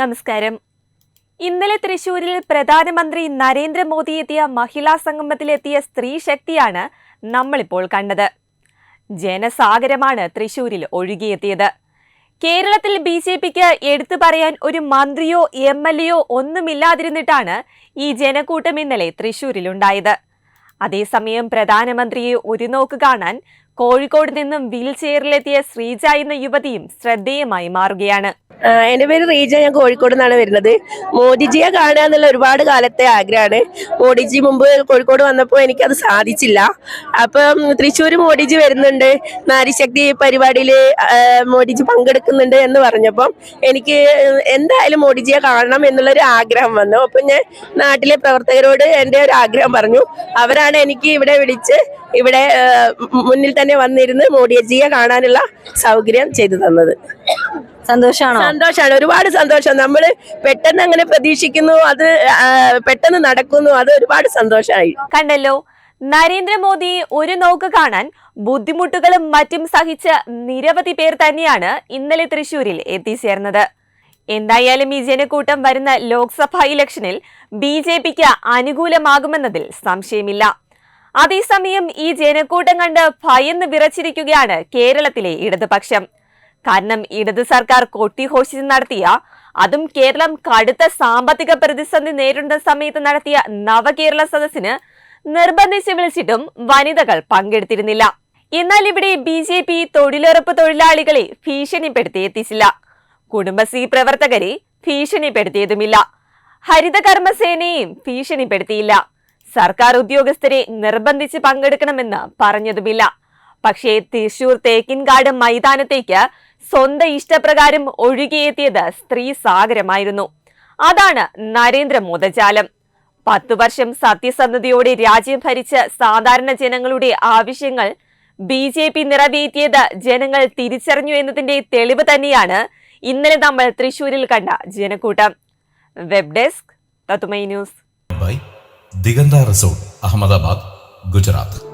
നമസ്കാരം. ഇന്നലെ തൃശൂരിൽ പ്രധാനമന്ത്രി നരേന്ദ്രമോദി എത്തിയ മഹിളാ സംഗമത്തിലെത്തിയ സ്ത്രീ ശക്തിയാണ് നമ്മളിപ്പോൾ കണ്ടത്. ജനസാഗരമാണ് തൃശൂരിൽ ഒഴുകിയെത്തിയത്. കേരളത്തിൽ ബി ജെ പിക്ക് എടുത്തു പറയാൻ ഒരു മന്ത്രിയോ എം എൽ എയോ ഒന്നുമില്ലാതിരുന്നിട്ടാണ് ഈ ജനക്കൂട്ടം ഇന്നലെ തൃശൂരിലുണ്ടായത് അതേസമയം പ്രധാനമന്ത്രിയെ ഒരു നോക്ക് കാണാൻ കോഴിക്കോട് നിന്നും വീൽ ചെയറിലെത്തിയ ശ്രീജ എന്ന യുവതിയും ശ്രദ്ധേയമായി മാറുകയാണ്. എന്റെ പേര് റീജ ഞാൻ കോഴിക്കോട് നിന്നാണ് വരുന്നത്. മോദിജിയെ കാണുക എന്നുള്ള ഒരുപാട് കാലത്തെ ആഗ്രഹമാണ്. മോഡിജി മുമ്പ് കോഴിക്കോട് വന്നപ്പോൾ എനിക്കത് സാധിച്ചില്ല. അപ്പം തൃശ്ശൂർ മോഡിജി വരുന്നുണ്ട്. നാരിശക്തി പരിപാടിയിൽ മോഡിജി പങ്കെടുക്കുന്നുണ്ട് എന്ന് പറഞ്ഞപ്പം എനിക്ക് എന്തായാലും മോഡിജിയെ കാണണം എന്നുള്ളൊരു ആഗ്രഹം വന്നു. അപ്പം ഞാൻ നാട്ടിലെ പ്രവർത്തകരോട് എന്റെ ഒരു ആഗ്രഹം പറഞ്ഞു. അവരാണ് എനിക്ക് ഇവിടെ വിളിച്ച് ഇവിടെ മുന്നിൽ തന്നെ വന്നിരുന്ന് മോഡിജിയെ കാണാനുള്ള സൗകര്യം ചെയ്തു തന്നത്. സന്തോഷാണോ? സന്തോഷമാണ് ഒരുപാട് സന്തോഷം. നമ്മൾ പെട്ടെന്ന് അങ്ങനെ പ്രതീക്ഷിക്കുന്നു അത് പെട്ടെന്ന് നടക്കുന്നു അത് ഒരുപാട് സന്തോഷമായി കണ്ടല്ലോ. നരേന്ദ്രമോദിയെ ഒരു നോക്ക് കാണാൻ ബുദ്ധിമുട്ടുകളും മറ്റും സഹിച്ച നിരവധി പേർ തന്നെയാണ് ഇന്നലെ തൃശൂരിൽ എത്തിച്ചേർന്നത് എന്തായാലും ഈ ജനക്കൂട്ടം വരുന്ന ലോക്സഭാ ഇലക്ഷനിൽ ബി ജെ പിക്ക് അനുകൂലമാകുമെന്നതിൽ സംശയമില്ല. അതേസമയം ഈ ജനക്കൂട്ടം കണ്ട് ഭയന്ന് വിറച്ചിരിക്കുകയാണ് കേരളത്തിലെ ഇടതുപക്ഷം. കാരണം ഇടത് സർക്കാർ കൊട്ടിഘോഷിച്ച് നടത്തിയ അതും കേരളം കടുത്ത സാമ്പത്തിക പ്രതിസന്ധി നേരിടുന്ന സമയത്ത് നടത്തിയ നവകേരള സദസ്സിന് നിർബന്ധിച്ച് വിളിച്ചിട്ടും വനിതകൾ പങ്കെടുത്തിരുന്നില്ല. എന്നാൽ ഇവിടെ ബി ജെ പി തൊഴിലുറപ്പ് തൊഴിലാളികളെ ഭീഷണിപ്പെടുത്തി എത്തിച്ചില്ല. കുടുംബശ്രീ പ്രവർത്തകരെ ഭീഷണിപ്പെടുത്തിയതുമില്ല. ഹരിതകർമ്മസേനയെയും ഭീഷണിപ്പെടുത്തിയില്ല. സർക്കാർ ഉദ്യോഗസ്ഥരെ നിർബന്ധിച്ച് പങ്കെടുക്കണമെന്ന് പറഞ്ഞതുമില്ല. പക്ഷേ തൃശൂർ തേക്കിൻകാട് മൈതാനത്തേക്ക് സ്വന്തം ഇഷ്ടപ്രകാരം ഒഴുകിയെത്തിയത് സ്ത്രീ സാഗരമായിരുന്നു. അതാണ് നരേന്ദ്രമോദജാലം പത്തു വർഷം സത്യസന്ധതയോടെ രാജ്യം ഭരിച്ച സാധാരണ ജനങ്ങളുടെ ആവശ്യങ്ങൾ ബി ജെ പി നിറവേറ്റിയത് ജനങ്ങൾ തിരിച്ചറിഞ്ഞു എന്നതിന്റെ തെളിവ് തന്നെയാണ് ഇന്നലെ നമ്മൾ തൃശൂരിൽ കണ്ട ജനക്കൂട്ടം. Web desk news Diganta resort Ahmedabad Gujarat